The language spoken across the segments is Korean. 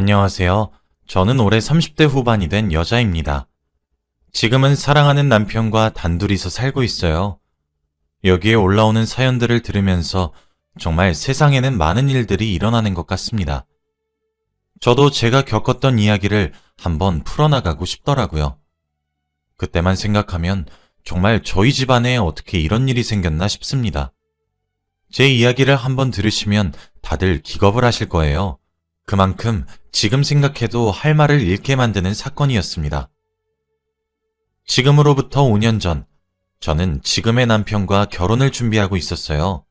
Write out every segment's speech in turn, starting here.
안녕하세요. 저는 올해 30대 후반이 된 여자입니다. 지금은 사랑하는 남편과 단둘이서 살고 있어요. 여기에 올라오는 사연들을 들으면서 정말 세상에는 많은 일들이 일어나는 것 같습니다. 저도 제가 겪었던 이야기를 한번 풀어나가고 싶더라고요. 그때만 생각하면 정말 저희 집안에 어떻게 이런 일이 생겼나 싶습니다. 제 이야기를 한번 들으시면 다들 기겁을 하실 거예요. 그만큼 지금 생각해도 할 말을 잃게 만드는 사건이었습니다. 지금으로부터 5년 전, 저는 지금의 남편과 결혼을 준비하고 있었어요.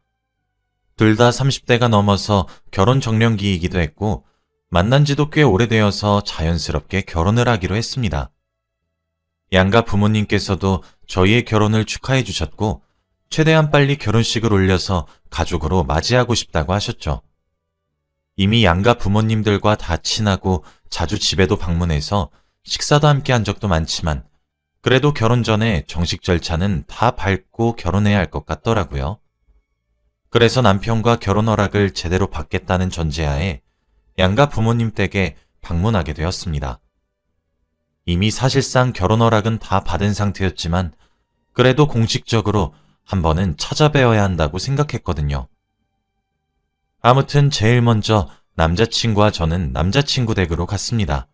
둘 다 30대가 넘어서 결혼 정년기이기도 했고, 만난 지도 꽤 오래되어서 자연스럽게 결혼을 하기로 했습니다. 양가 부모님께서도 저희의 결혼을 축하해 주셨고, 최대한 빨리 결혼식을 올려서 가족으로 맞이하고 싶다고 하셨죠. 이미 양가 부모님들과 다 친하고 자주 집에도 방문해서 식사도 함께 한 적도 많지만 그래도 결혼 전에 정식 절차는 다 밟고 결혼해야 할 것 같더라고요. 그래서 남편과 결혼 허락을 제대로 받겠다는 전제하에 양가 부모님 댁에 방문하게 되었습니다. 이미 사실상 결혼 허락은 다 받은 상태였지만 그래도 공식적으로 한 번은 찾아뵈어야 한다고 생각했거든요. 아무튼 제일 먼저 남자친구와 저는 남자친구 댁으로 갔습니다.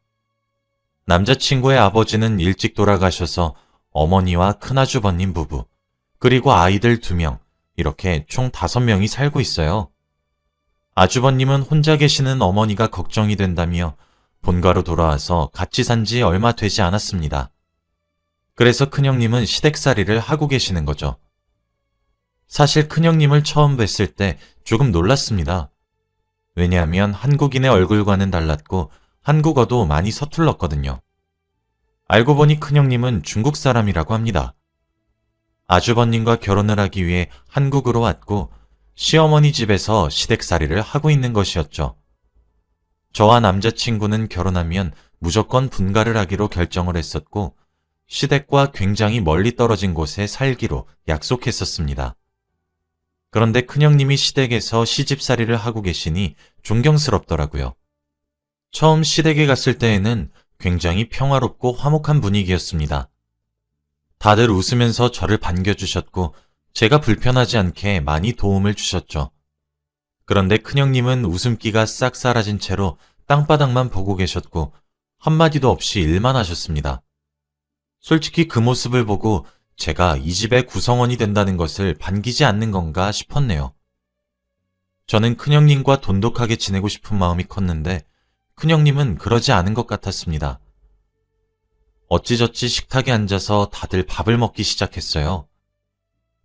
남자친구의 아버지는 일찍 돌아가셔서 어머니와 큰아주버님 부부, 그리고 아이들 두 명, 이렇게 총 다섯 명이 살고 있어요. 아주버님은 혼자 계시는 어머니가 걱정이 된다며 본가로 돌아와서 같이 산 지 얼마 되지 않았습니다. 그래서 큰형님은 시댁살이를 하고 계시는 거죠. 사실 큰형님을 처음 뵀을 때 조금 놀랐습니다. 왜냐하면 한국인의 얼굴과는 달랐고 한국어도 많이 서툴렀거든요. 알고 보니 큰형님은 중국 사람이라고 합니다. 아주버님과 결혼을 하기 위해 한국으로 왔고 시어머니 집에서 시댁살이를 하고 있는 것이었죠. 저와 남자친구는 결혼하면 무조건 분가를 하기로 결정을 했었고 시댁과 굉장히 멀리 떨어진 곳에 살기로 약속했었습니다. 그런데 큰형님이 시댁에서 시집살이를 하고 계시니 존경스럽더라고요. 처음 시댁에 갔을 때에는 굉장히 평화롭고 화목한 분위기였습니다. 다들 웃으면서 저를 반겨주셨고 제가 불편하지 않게 많이 도움을 주셨죠. 그런데 큰형님은 웃음기가 싹 사라진 채로 땅바닥만 보고 계셨고 한마디도 없이 일만 하셨습니다. 솔직히 그 모습을 보고 제가 이 집의 구성원이 된다는 것을 반기지 않는 건가 싶었네요. 저는 큰형님과 돈독하게 지내고 싶은 마음이 컸는데 큰형님은 그러지 않은 것 같았습니다. 어찌저찌 식탁에 앉아서 다들 밥을 먹기 시작했어요.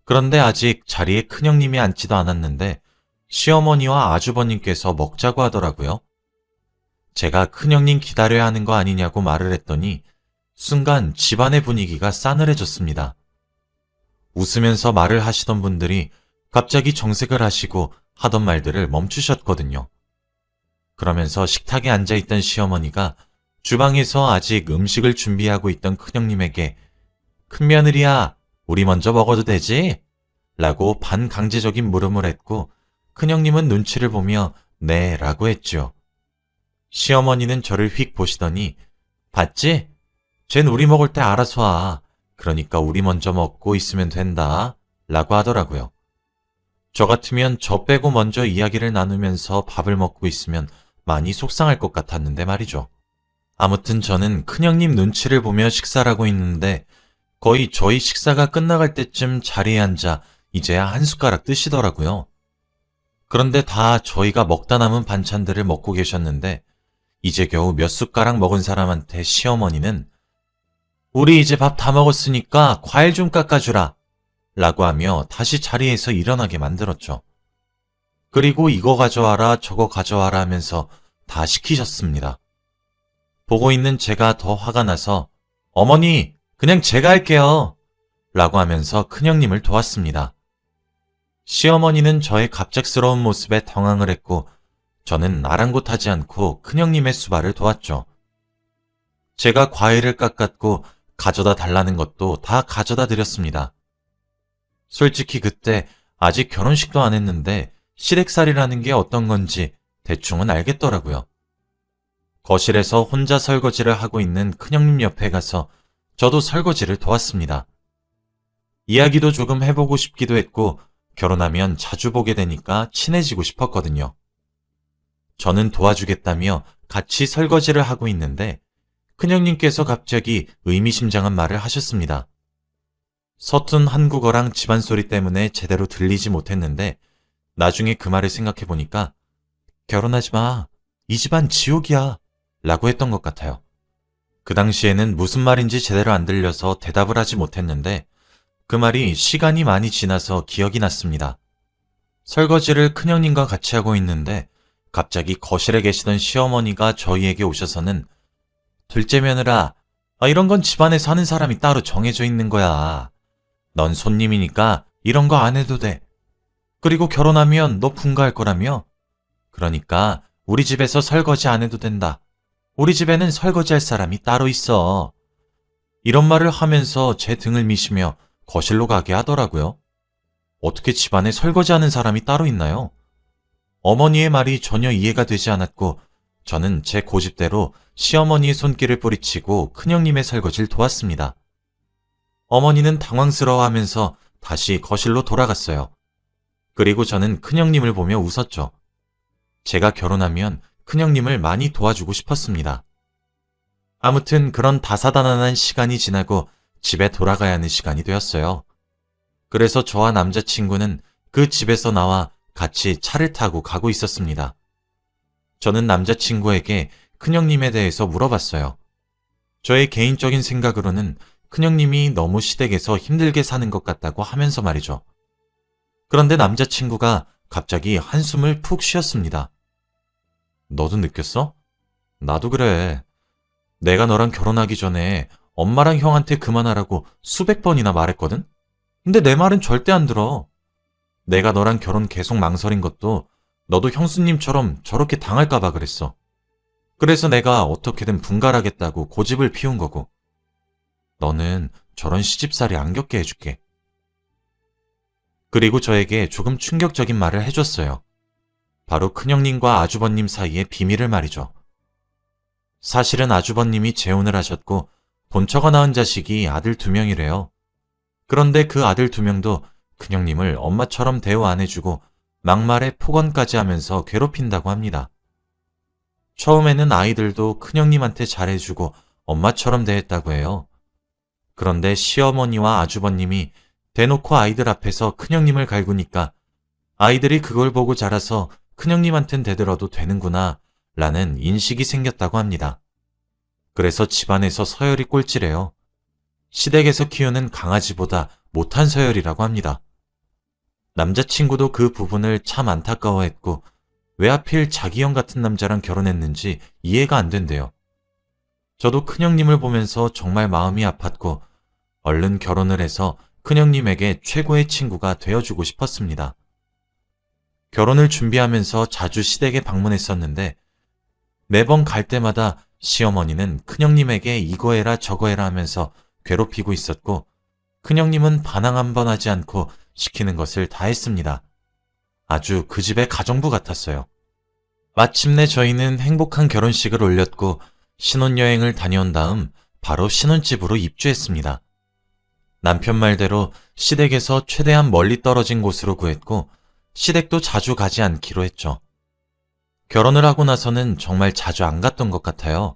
그런데 아직 자리에 큰형님이 앉지도 않았는데 시어머니와 아주버님께서 먹자고 하더라고요. 제가 큰형님 기다려야 하는 거 아니냐고 말을 했더니 순간 집안의 분위기가 싸늘해졌습니다. 웃으면서 말을 하시던 분들이 갑자기 정색을 하시고 하던 말들을 멈추셨거든요. 그러면서 식탁에 앉아 있던 시어머니가 주방에서 아직 음식을 준비하고 있던 큰형님에게 큰며느리야, 우리 먼저 먹어도 되지? 라고 반강제적인 물음을 했고 큰형님은 눈치를 보며 네 라고 했죠. 시어머니는 저를 휙 보시더니 봤지? 쟨 우리 먹을 때 알아서 와. 그러니까 우리 먼저 먹고 있으면 된다. 라고 하더라고요. 저 같으면 저 빼고 먼저 이야기를 나누면서 밥을 먹고 있으면 많이 속상할 것 같았는데 말이죠. 아무튼 저는 큰형님 눈치를 보며 식사를 하고 있는데 거의 저희 식사가 끝나갈 때쯤 자리에 앉아 이제야 한 숟가락 뜨시더라고요. 그런데 다 저희가 먹다 남은 반찬들을 먹고 계셨는데 이제 겨우 몇 숟가락 먹은 사람한테 시어머니는 우리 이제 밥 다 먹었으니까 과일 좀 깎아주라. 라고 하며 다시 자리에서 일어나게 만들었죠. 그리고 이거 가져와라 저거 가져와라 하면서 다 시키셨습니다. 보고 있는 제가 더 화가 나서 어머니 그냥 제가 할게요. 라고 하면서 큰형님을 도왔습니다. 시어머니는 저의 갑작스러운 모습에 당황을 했고 저는 아랑곳하지 않고 큰형님의 수발을 도왔죠. 제가 과일을 깎았고 가져다 달라는 것도 다 가져다 드렸습니다. 솔직히 그때 아직 결혼식도 안 했는데 시댁살이라는 게 어떤 건지 대충은 알겠더라고요. 거실에서 혼자 설거지를 하고 있는 큰형님 옆에 가서 저도 설거지를 도왔습니다. 이야기도 조금 해보고 싶기도 했고 결혼하면 자주 보게 되니까 친해지고 싶었거든요. 저는 도와주겠다며 같이 설거지를 하고 있는데 큰형님께서 갑자기 의미심장한 말을 하셨습니다. 서툰 한국어랑 집안 소리 때문에 제대로 들리지 못했는데 나중에 그 말을 생각해 보니까 결혼하지 마. 이 집안 지옥이야. 라고 했던 것 같아요. 그 당시에는 무슨 말인지 제대로 안 들려서 대답을 하지 못했는데 그 말이 시간이 많이 지나서 기억이 났습니다. 설거지를 큰형님과 같이 하고 있는데 갑자기 거실에 계시던 시어머니가 저희에게 오셔서는 둘째 며느라, 아, 이런 건 집안에서 하는 사람이 따로 정해져 있는 거야. 넌 손님이니까 이런 거 안 해도 돼. 그리고 결혼하면 너 분가할 거라며? 그러니까 우리 집에서 설거지 안 해도 된다. 우리 집에는 설거지 할 사람이 따로 있어. 이런 말을 하면서 제 등을 미시며 거실로 가게 하더라고요. 어떻게 집안에 설거지하는 사람이 따로 있나요? 어머니의 말이 전혀 이해가 되지 않았고 저는 제 고집대로 시어머니의 손길을 뿌리치고 큰형님의 설거지를 도왔습니다. 어머니는 당황스러워하면서 다시 거실로 돌아갔어요. 그리고 저는 큰형님을 보며 웃었죠. 제가 결혼하면 큰형님을 많이 도와주고 싶었습니다. 아무튼 그런 다사다난한 시간이 지나고 집에 돌아가야 하는 시간이 되었어요. 그래서 저와 남자친구는 그 집에서 나와 같이 차를 타고 가고 있었습니다. 저는 남자친구에게 큰형님에 대해서 물어봤어요. 저의 개인적인 생각으로는 큰형님이 너무 시댁에서 힘들게 사는 것 같다고 하면서 말이죠. 그런데 남자친구가 갑자기 한숨을 푹 쉬었습니다. 너도 느꼈어? 나도 그래. 내가 너랑 결혼하기 전에 엄마랑 형한테 그만하라고 수백 번이나 말했거든? 근데 내 말은 절대 안 들어. 내가 너랑 결혼 계속 망설인 것도 너도 형수님처럼 저렇게 당할까봐 그랬어. 그래서 내가 어떻게든 분갈하겠다고 고집을 피운 거고. 너는 저런 시집살이 안 겪게 해줄게. 그리고 저에게 조금 충격적인 말을 해줬어요. 바로 큰형님과 아주버님 사이의 비밀을 말이죠. 사실은 아주버님이 재혼을 하셨고 본처가 낳은 자식이 아들 두 명이래요. 그런데 그 아들 두 명도 큰형님을 엄마처럼 대우 안 해주고 막말에 폭언까지 하면서 괴롭힌다고 합니다. 처음에는 아이들도 큰형님한테 잘해주고 엄마처럼 대했다고 해요. 그런데 시어머니와 아주버님이 대놓고 아이들 앞에서 큰형님을 갈구니까 아이들이 그걸 보고 자라서 큰형님한텐 대들어도 되는구나 라는 인식이 생겼다고 합니다. 그래서 집안에서 서열이 꼴찌래요. 시댁에서 키우는 강아지보다 못한 서열이라고 합니다. 남자친구도 그 부분을 참 안타까워했고 왜 하필 자기 형 같은 남자랑 결혼했는지 이해가 안 된대요. 저도 큰형님을 보면서 정말 마음이 아팠고 얼른 결혼을 해서 큰형님에게 최고의 친구가 되어주고 싶었습니다. 결혼을 준비하면서 자주 시댁에 방문했었는데 매번 갈 때마다 시어머니는 큰형님에게 이거 해라 저거 해라 하면서 괴롭히고 있었고 큰형님은 반항 한 번 하지 않고 시키는 것을 다 했습니다. 아주 그 집의 가정부 같았어요. 마침내 저희는 행복한 결혼식을 올렸고 신혼여행을 다녀온 다음 바로 신혼집으로 입주했습니다. 남편 말대로 시댁에서 최대한 멀리 떨어진 곳으로 구했고 시댁도 자주 가지 않기로 했죠. 결혼을 하고 나서는 정말 자주 안 갔던 것 같아요.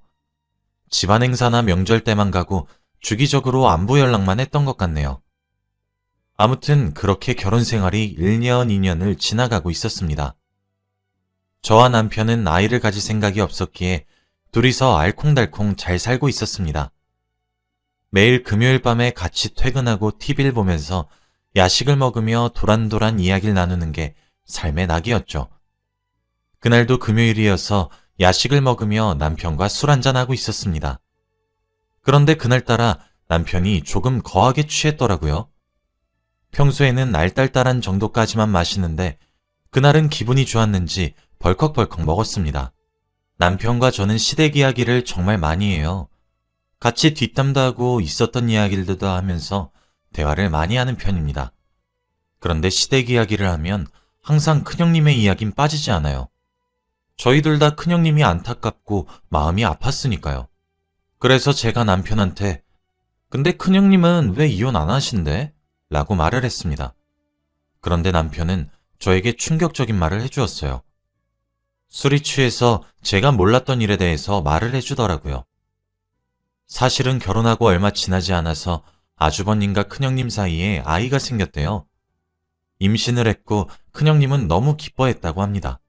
집안 행사나 명절 때만 가고 주기적으로 안부 연락만 했던 것 같네요. 아무튼 그렇게 결혼 생활이 1년, 2년을 지나가고 있었습니다. 저와 남편은 아이를 가질 생각이 없었기에 둘이서 알콩달콩 잘 살고 있었습니다. 매일 금요일 밤에 같이 퇴근하고 TV를 보면서 야식을 먹으며 도란도란 이야기를 나누는 게 삶의 낙이었죠. 그날도 금요일이어서 야식을 먹으며 남편과 술 한잔하고 있었습니다. 그런데 그날따라 남편이 조금 거하게 취했더라고요. 평소에는 알딸딸한 정도까지만 마시는데 그날은 기분이 좋았는지 벌컥벌컥 먹었습니다. 남편과 저는 시댁 이야기를 정말 많이 해요. 같이 뒷담도 하고 있었던 이야기들도 하면서 대화를 많이 하는 편입니다. 그런데 시댁 이야기를 하면 항상 큰형님의 이야긴 빠지지 않아요. 저희들 다 큰형님이 안타깝고 마음이 아팠으니까요. 그래서 제가 남편한테 근데 큰형님은 왜 이혼 안 하신대? 라고 말을 했습니다. 그런데 남편은 저에게 충격적인 말을 해주었어요. 술이 취해서 제가 몰랐던 일에 대해서 말을 해주더라고요. 사실은 결혼하고 얼마 지나지 않아서 아주버님과 큰형님 사이에 아이가 생겼대요. 임신을 했고 큰형님은 너무 기뻐했다고 합니다.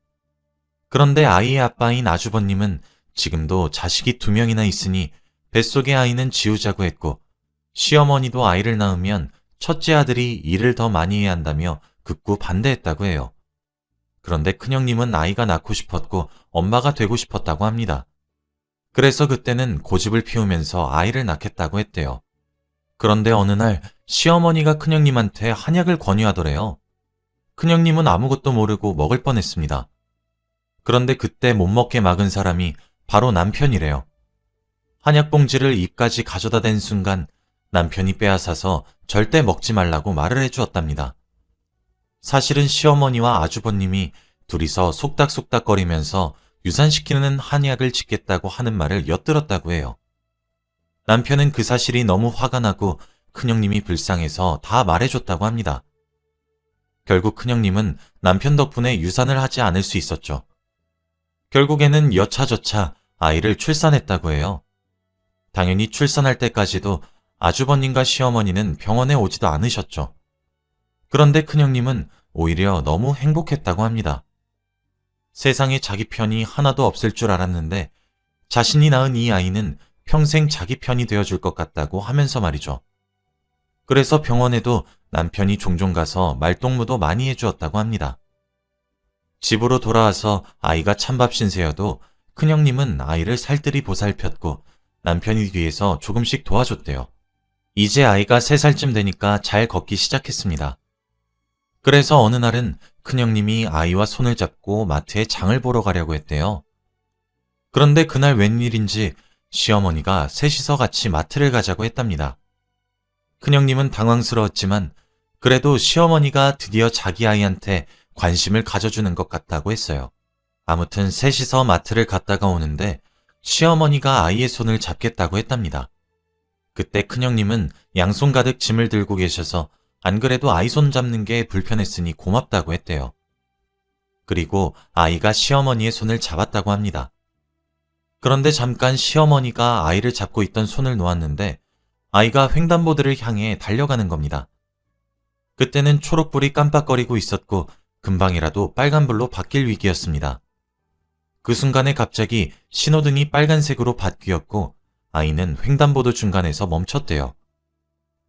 그런데 아이의 아빠인 아주버님은 지금도 자식이 두 명이나 있으니 뱃속의 아이는 지우자고 했고 시어머니도 아이를 낳으면 첫째 아들이 일을 더 많이 해야 한다며 극구 반대했다고 해요. 그런데 큰형님은 아이가 낳고 싶었고 엄마가 되고 싶었다고 합니다. 그래서 그때는 고집을 피우면서 아이를 낳겠다고 했대요. 그런데 어느 날 시어머니가 큰형님한테 한약을 권유하더래요. 큰형님은 아무것도 모르고 먹을 뻔했습니다. 그런데 그때 못 먹게 막은 사람이 바로 남편이래요. 한약 봉지를 입까지 가져다 댄 순간 남편이 빼앗아서 절대 먹지 말라고 말을 해주었답니다. 사실은 시어머니와 아주버님이 둘이서 속닥속닥거리면서 유산시키는 한약을 짓겠다고 하는 말을 엿들었다고 해요. 남편은 그 사실이 너무 화가 나고 큰형님이 불쌍해서 다 말해줬다고 합니다. 결국 큰형님은 남편 덕분에 유산을 하지 않을 수 있었죠. 결국에는 여차저차 아이를 출산했다고 해요. 당연히 출산할 때까지도 아주버님과 시어머니는 병원에 오지도 않으셨죠. 그런데 큰형님은 오히려 너무 행복했다고 합니다. 세상에 자기 편이 하나도 없을 줄 알았는데 자신이 낳은 이 아이는 평생 자기 편이 되어줄 것 같다고 하면서 말이죠. 그래서 병원에도 남편이 종종 가서 말동무도 많이 해주었다고 합니다. 집으로 돌아와서 아이가 찬밥 신세여도 큰형님은 아이를 살뜰히 보살폈고 남편이 뒤에서 조금씩 도와줬대요. 이제 아이가 3살쯤 되니까 잘 걷기 시작했습니다. 그래서 어느 날은 큰형님이 아이와 손을 잡고 마트에 장을 보러 가려고 했대요. 그런데 그날 웬일인지 시어머니가 셋이서 같이 마트를 가자고 했답니다. 큰형님은 당황스러웠지만 그래도 시어머니가 드디어 자기 아이한테 관심을 가져주는 것 같다고 했어요. 아무튼 셋이서 마트를 갔다가 오는데 시어머니가 아이의 손을 잡겠다고 했답니다. 그때 큰형님은 양손 가득 짐을 들고 계셔서 안 그래도 아이 손 잡는 게 불편했으니 고맙다고 했대요. 그리고 아이가 시어머니의 손을 잡았다고 합니다. 그런데 잠깐 시어머니가 아이를 잡고 있던 손을 놓았는데 아이가 횡단보도를 향해 달려가는 겁니다. 그때는 초록불이 깜빡거리고 있었고 금방이라도 빨간불로 바뀔 위기였습니다. 그 순간에 갑자기 신호등이 빨간색으로 바뀌었고 아이는 횡단보도 중간에서 멈췄대요.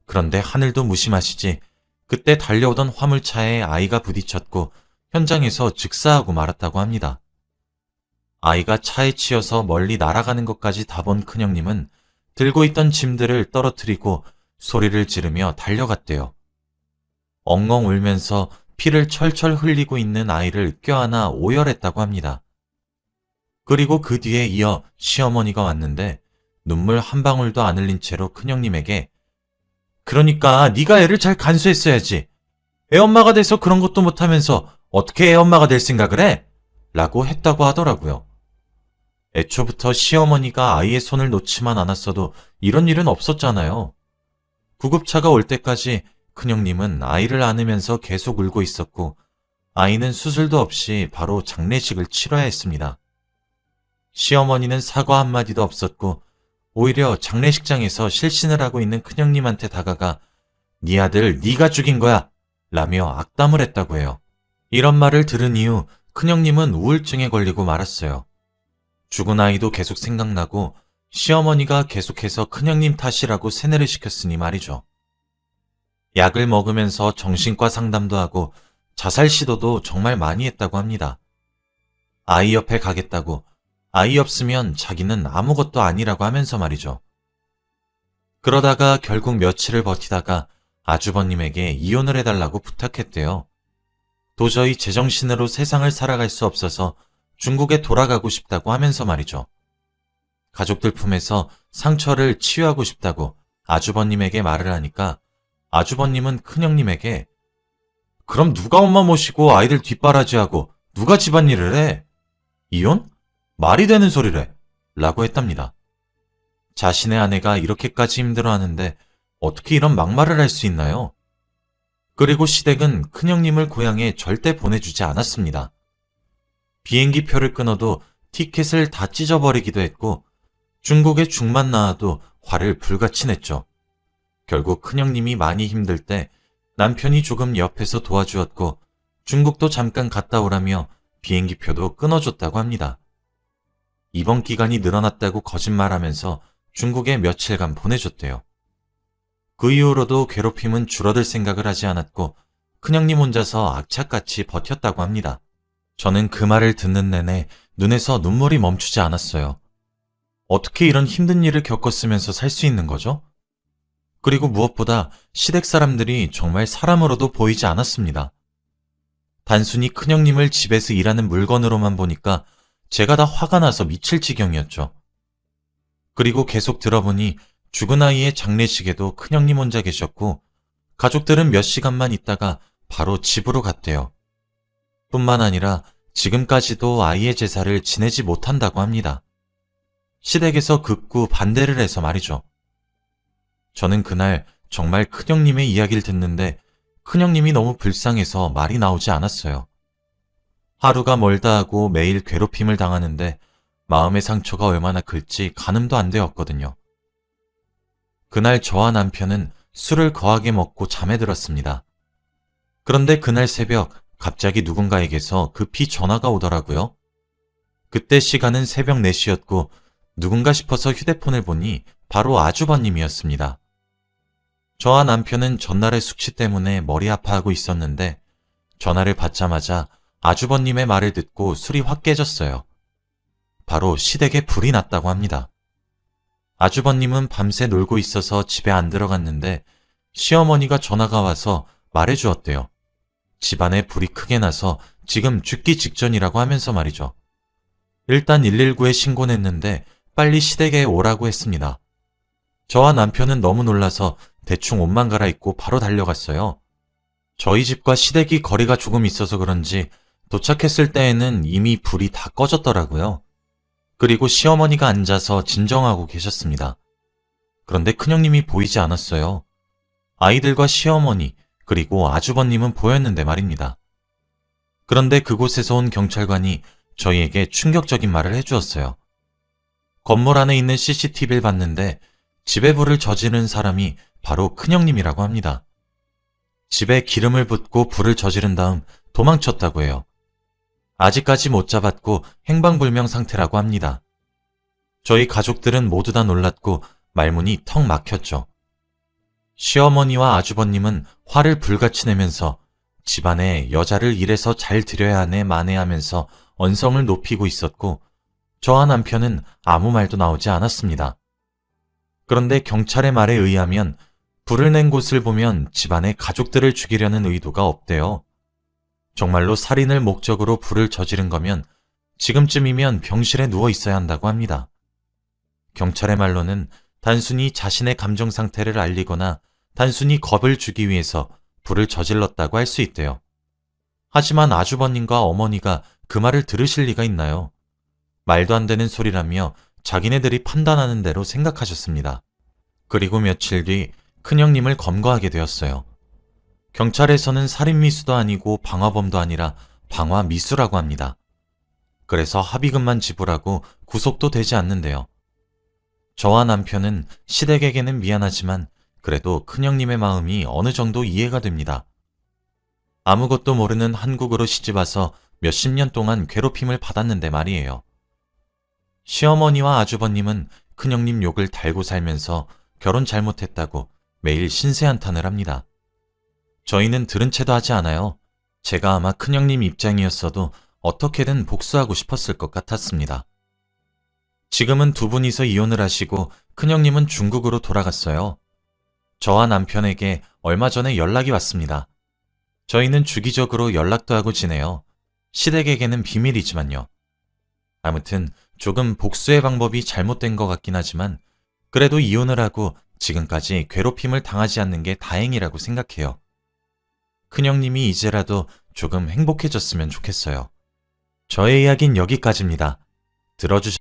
그런데 하늘도 무심하시지 그때 달려오던 화물차에 아이가 부딪혔고 현장에서 즉사하고 말았다고 합니다. 아이가 차에 치여서 멀리 날아가는 것까지 다 본 큰형님은 들고 있던 짐들을 떨어뜨리고 소리를 지르며 달려갔대요. 엉엉 울면서 피를 철철 흘리고 있는 아이를 껴안아 오열했다고 합니다. 그리고 그 뒤에 이어 시어머니가 왔는데 눈물 한 방울도 안 흘린 채로 큰형님에게 그러니까 네가 애를 잘 간수했어야지. 애 엄마가 돼서 그런 것도 못하면서 어떻게 애 엄마가 될 생각을 해? 라고 했다고 하더라고요. 애초부터 시어머니가 아이의 손을 놓지만 않았어도 이런 일은 없었잖아요. 구급차가 올 때까지 큰형님은 아이를 안으면서 계속 울고 있었고 아이는 수술도 없이 바로 장례식을 치러야 했습니다. 시어머니는 사과 한마디도 없었고 오히려 장례식장에서 실신을 하고 있는 큰형님한테 다가가 네 아들 네가 죽인 거야 라며 악담을 했다고 해요. 이런 말을 들은 이후 큰형님은 우울증에 걸리고 말았어요. 죽은 아이도 계속 생각나고 시어머니가 계속해서 큰형님 탓이라고 세뇌를 시켰으니 말이죠. 약을 먹으면서 정신과 상담도 하고 자살 시도도 정말 많이 했다고 합니다. 아이 옆에 가겠다고 아이 없으면 자기는 아무것도 아니라고 하면서 말이죠. 그러다가 결국 며칠을 버티다가 아주버님에게 이혼을 해달라고 부탁했대요. 도저히 제정신으로 세상을 살아갈 수 없어서 중국에 돌아가고 싶다고 하면서 말이죠. 가족들 품에서 상처를 치유하고 싶다고 아주버님에게 말을 하니까 아주버님은 큰형님에게 그럼 누가 엄마 모시고 아이들 뒷바라지하고 누가 집안일을 해? 이혼? 말이 되는 소리래. 라고 했답니다. 자신의 아내가 이렇게까지 힘들어하는데 어떻게 이런 막말을 할 수 있나요? 그리고 시댁은 큰형님을 고향에 절대 보내주지 않았습니다. 비행기 표를 끊어도 티켓을 다 찢어버리기도 했고 중국에 죽만 나와도 화를 불같이 냈죠. 결국 큰형님이 많이 힘들 때 남편이 조금 옆에서 도와주었고 중국도 잠깐 갔다 오라며 비행기 표도 끊어줬다고 합니다. 입원 기간이 늘어났다고 거짓말하면서 중국에 며칠간 보내줬대요. 그 이후로도 괴롭힘은 줄어들 생각을 하지 않았고 큰형님 혼자서 악착같이 버텼다고 합니다. 저는 그 말을 듣는 내내 눈에서 눈물이 멈추지 않았어요. 어떻게 이런 힘든 일을 겪었으면서 살 수 있는 거죠? 그리고 무엇보다 시댁 사람들이 정말 사람으로도 보이지 않았습니다. 단순히 큰형님을 집에서 일하는 물건으로만 보니까 제가 다 화가 나서 미칠 지경이었죠. 그리고 계속 들어보니 죽은 아이의 장례식에도 큰형님 혼자 계셨고 가족들은 몇 시간만 있다가 바로 집으로 갔대요. 뿐만 아니라 지금까지도 아이의 제사를 지내지 못한다고 합니다. 시댁에서 극구 반대를 해서 말이죠. 저는 그날 정말 큰형님의 이야기를 듣는데 큰형님이 너무 불쌍해서 말이 나오지 않았어요. 하루가 멀다 하고 매일 괴롭힘을 당하는데 마음의 상처가 얼마나 클지 가늠도 안 되었거든요. 그날 저와 남편은 술을 거하게 먹고 잠에 들었습니다. 그런데 그날 새벽 갑자기 누군가에게서 급히 전화가 오더라고요. 그때 시간은 새벽 4시였고 누군가 싶어서 휴대폰을 보니 바로 아주버님이었습니다. 저와 남편은 전날의 숙취 때문에 머리 아파하고 있었는데 전화를 받자마자 아주버님의 말을 듣고 술이 확 깨졌어요. 바로 시댁에 불이 났다고 합니다. 아주버님은 밤새 놀고 있어서 집에 안 들어갔는데 시어머니가 전화가 와서 말해 주었대요. 집안에 불이 크게 나서 지금 죽기 직전이라고 하면서 말이죠. 일단 119에 신고했는데 빨리 시댁에 오라고 했습니다. 저와 남편은 너무 놀라서 대충 옷만 갈아입고 바로 달려갔어요. 저희 집과 시댁이 거리가 조금 있어서 그런지 도착했을 때에는 이미 불이 다 꺼졌더라고요. 그리고 시어머니가 앉아서 진정하고 계셨습니다. 그런데 큰형님이 보이지 않았어요. 아이들과 시어머니, 그리고 아주버님은 보였는데 말입니다. 그런데 그곳에서 온 경찰관이 저희에게 충격적인 말을 해주었어요. 건물 안에 있는 CCTV를 봤는데 집에 불을 저지른 사람이 바로 큰형님이라고 합니다. 집에 기름을 붓고 불을 저지른 다음 도망쳤다고 해요. 아직까지 못 잡았고 행방불명 상태라고 합니다. 저희 가족들은 모두 다 놀랐고 말문이 턱 막혔죠. 시어머니와 아주버님은 화를 불같이 내면서 집안에 여자를 이래서 잘 들여야 하네 만회하면서 언성을 높이고 있었고 저와 남편은 아무 말도 나오지 않았습니다. 그런데 경찰의 말에 의하면 불을 낸 곳을 보면 집안의 가족들을 죽이려는 의도가 없대요. 정말로 살인을 목적으로 불을 저지른 거면 지금쯤이면 병실에 누워 있어야 한다고 합니다. 경찰의 말로는 단순히 자신의 감정 상태를 알리거나 단순히 겁을 주기 위해서 불을 저질렀다고 할 수 있대요. 하지만 아주버님과 어머니가 그 말을 들으실 리가 있나요? 말도 안 되는 소리라며 자기네들이 판단하는 대로 생각하셨습니다. 그리고 며칠 뒤 큰형님을 검거하게 되었어요. 경찰에서는 살인미수도 아니고 방화범도 아니라 방화미수라고 합니다. 그래서 합의금만 지불하고 구속도 되지 않는데요. 저와 남편은 시댁에게는 미안하지만 그래도 큰형님의 마음이 어느 정도 이해가 됩니다. 아무것도 모르는 한국으로 시집와서 몇십 년 동안 괴롭힘을 받았는데 말이에요. 시어머니와 아주버님은 큰형님 욕을 달고 살면서 결혼 잘못했다고 매일 신세한탄을 합니다. 저희는 들은 채도 하지 않아요. 제가 아마 큰형님 입장이었어도 어떻게든 복수하고 싶었을 것 같았습니다. 지금은 두 분이서 이혼을 하시고 큰형님은 중국으로 돌아갔어요. 저와 남편에게 얼마 전에 연락이 왔습니다. 저희는 주기적으로 연락도 하고 지내요. 시댁에게는 비밀이지만요. 아무튼 조금 복수의 방법이 잘못된 것 같긴 하지만 그래도 이혼을 하고 지금까지 괴롭힘을 당하지 않는 게 다행이라고 생각해요. 큰형님이 이제라도 조금 행복해졌으면 좋겠어요. 저의 이야기는 여기까지입니다. 들어주셔